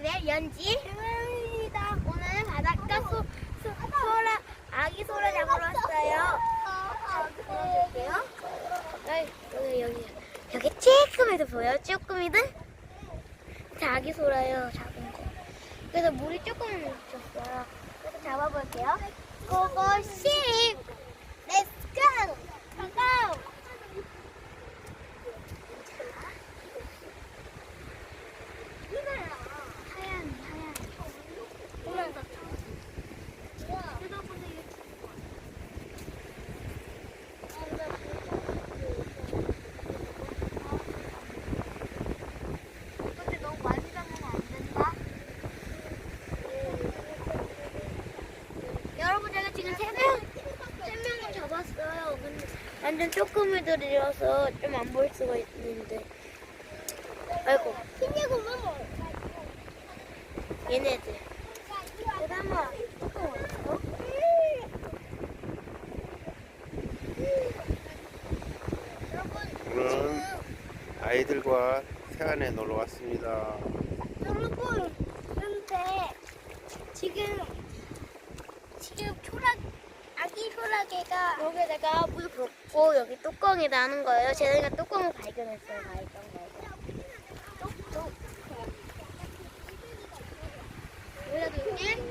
TV의 연지 입니다. 오늘 바닷가 소, 소, 소라 아기 소라 잡으러 왔어요. 보여줄게요. 여기 여기 여기 여기 쬐끔이도 보여? 쭈꾸미들? 자, 아기 소라요 작은 거. 그래서 물이 조금 묻혔어요. 그래서 잡아볼게요. 고고씨, 렛츠 고! 고고! 이거야. 하얀, 하얀. 노란 것. 뜯어보세요. 근데 너무 많이 잡으면 안 된다. 여러분 제가 지금 세 명, 세 명을 잡았어요. 근데 완전 쪼끄미들이라서 좀안 보일 수가 있는데. 아이고. 얘네들. 그나마 왔어? 오늘은 아이들과 태안에 놀러 왔습니다. 여러분, 근데 지금 지금 초락 초라개가 여기다가 물 붓고 여기 뚜껑이 나는 거예요. 제가 뚜껑을 발견했어요. 발견 발견. 뚝뚝. 올려둘게.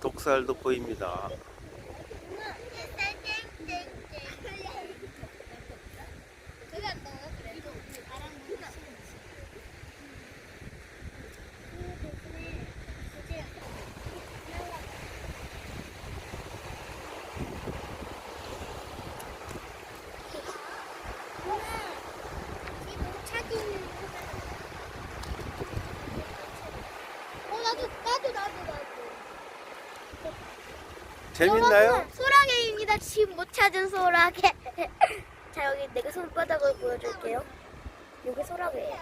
독살도 보입니다. 어 나도 나도 나도 나도. 재밌나요? 소라게입니다. 집 못 찾은 소라게. 자 여기 내가 손바닥을 보여줄게요. 여기 소라게예요.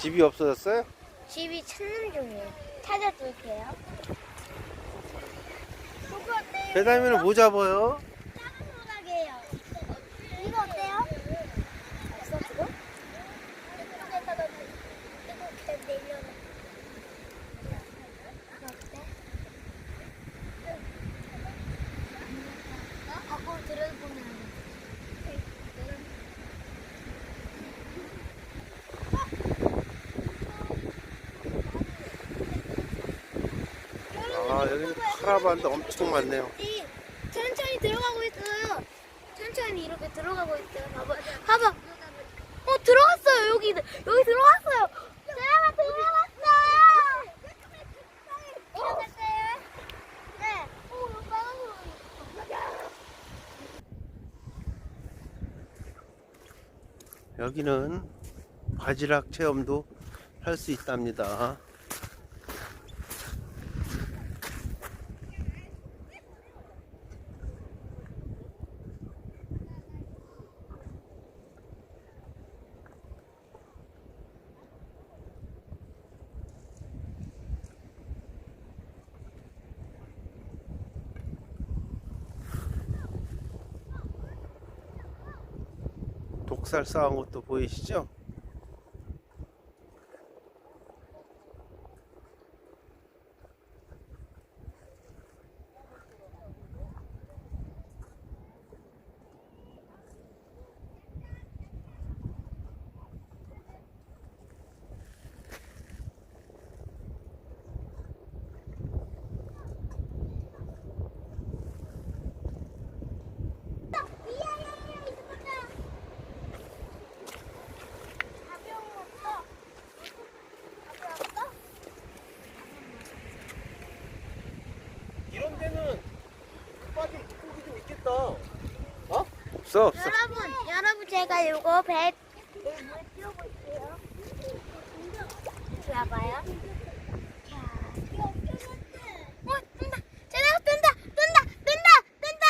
집이 없어졌어요? 집이 찾는 중이에요. 찾아줄게요. 배다미는 뭐 잡아요? 작은 소라게예요. 이거 어때요? 없어 지금? 이쪽에다 넣어. 이렇게 내려놔. 이거 어때? 밖으로 들여보내는 거. 아, 여기는 카라반도 엄청 많네요. 이 천천히 들어가고 있어요. 천천히 이렇게 들어가고 있어요. 봐봐, 봐봐. 어 들어갔어요. 여기 여기 들어갔어요. 들어가 들어갔어요. 들어갔어요. 네. 거. 여기는 바지락 체험도 할 수 있답니다. 독살 쌓은 것도 보이시죠? 이런 데는 빠진 고기도 있겠다. 어? 없어 없어. 여러분, 여러분 제가 요거 배 띄워볼게요. 봐봐요. 자, 어, 뜬다. 쟤네가 뜬다, 뜬다, 뜬다, 뜬다.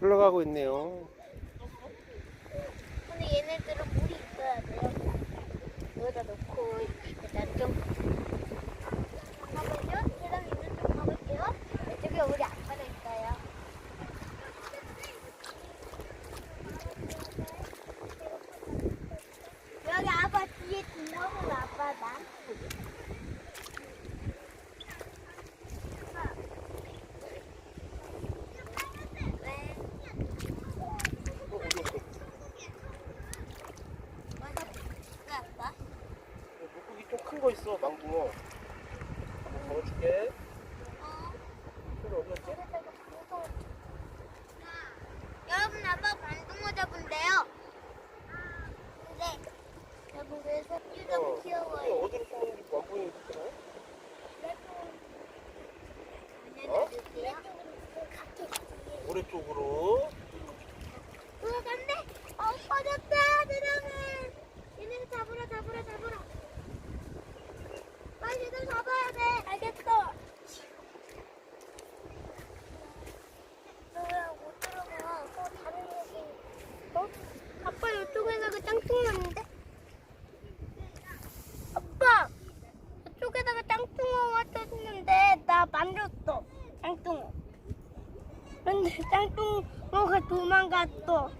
흘러가고 있네요. 근데 얘네들은 물이 있어야 돼요. 여기다 놓고 일단 좀 잠깐만요. 계단 있는 쪽 가볼게요. 이쪽에 물이 안 빠져 있어요. 오른쪽으로. 우와 간대. 어 빠졌다 드럼을. 얘네 잡으라 잡으라 잡으라. 빨리 얘들 잡아야 돼. 알겠어. 너야 못 들어가. 어 다른 얘기. 어? 아빠 이쪽에다가 짱뚱 넣는데? 아빠 이쪽에다가 짱뚱어 왔었는데 나 만졌어. 짱뚱어. 근데 짱뚱어가 도망갔어.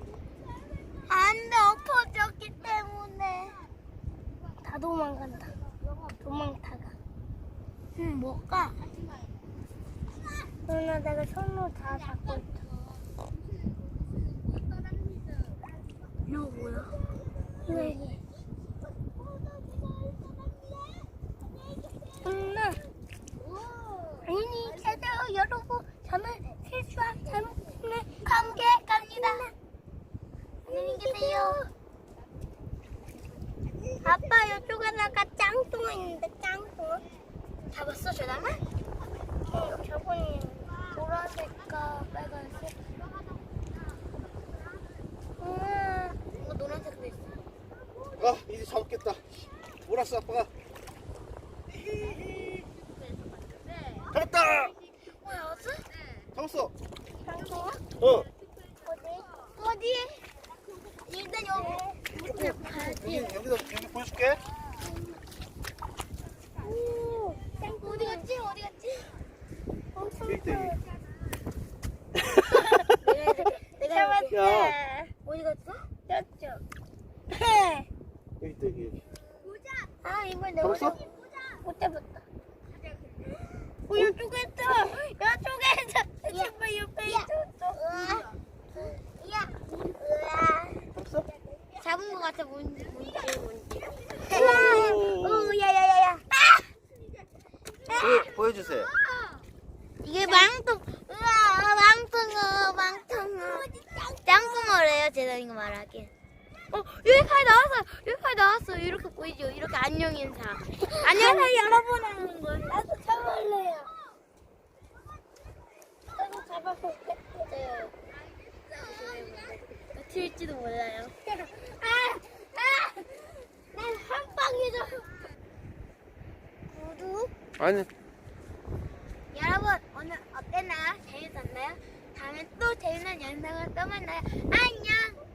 안 돼, 엎어졌기 때문에. 다 도망간다. 도망타가. 응, 뭘까? 누나, 내가 손으로 다 잡고 있어. 이거 뭐야? 네. 누나. 아니, 제대로 여러분, 저는 실수한 잘못을 함께 갑니다. 안녕히 계세요. 아빠 이쪽에다가 짱뚱어 있는데 짱뚱어 잡았어 저다가? 어 저번에 보라색과 빨간색. 음, 이거 노란색도 있어. 아, 이제 잡겠다. 몰았어, 아빠가. 잡았다! 뭐였어? 잡았어. 짱뚱어? 어. 어디? 어디? 일단 여기. 여기다, 여기 보여줄게. 오, 짱뚱어 어디 갔지? 어디 갔지? 어, 여기 있다, 여기. 내가 내가 야. 어디 갔어? 저쪽. 여기 있다, 여기. 아 이걸 내가 잡았어? 어디- 못 잡았다. 어 이쪽에 있어. 이쪽에 있어. 제발 옆에 있어. 야. 잡았어? 잡은 것 같아 뭔지 뭔지 뭔지. 오. 오 야야야야. 보여, 보여주세요. 이게 망통. 우와 망통어 망통어. 짱구머래요 제가 이거 말하기. 어 여기까지 나왔어. 여기까지 나왔어. 이렇게 보이죠? 이렇게 안녕 인사. 안녕하세요 여러분 하는 걸. 나도 잡을래요. 나도 잡아서 뺐어요. 튈지도 몰라요. 아, 아, 난한 방이죠. 구독. 아니, 여러분 오늘 어땠나요? 재밌었나요? 다음에 또 재밌는 영상을 또 만나요. 안녕.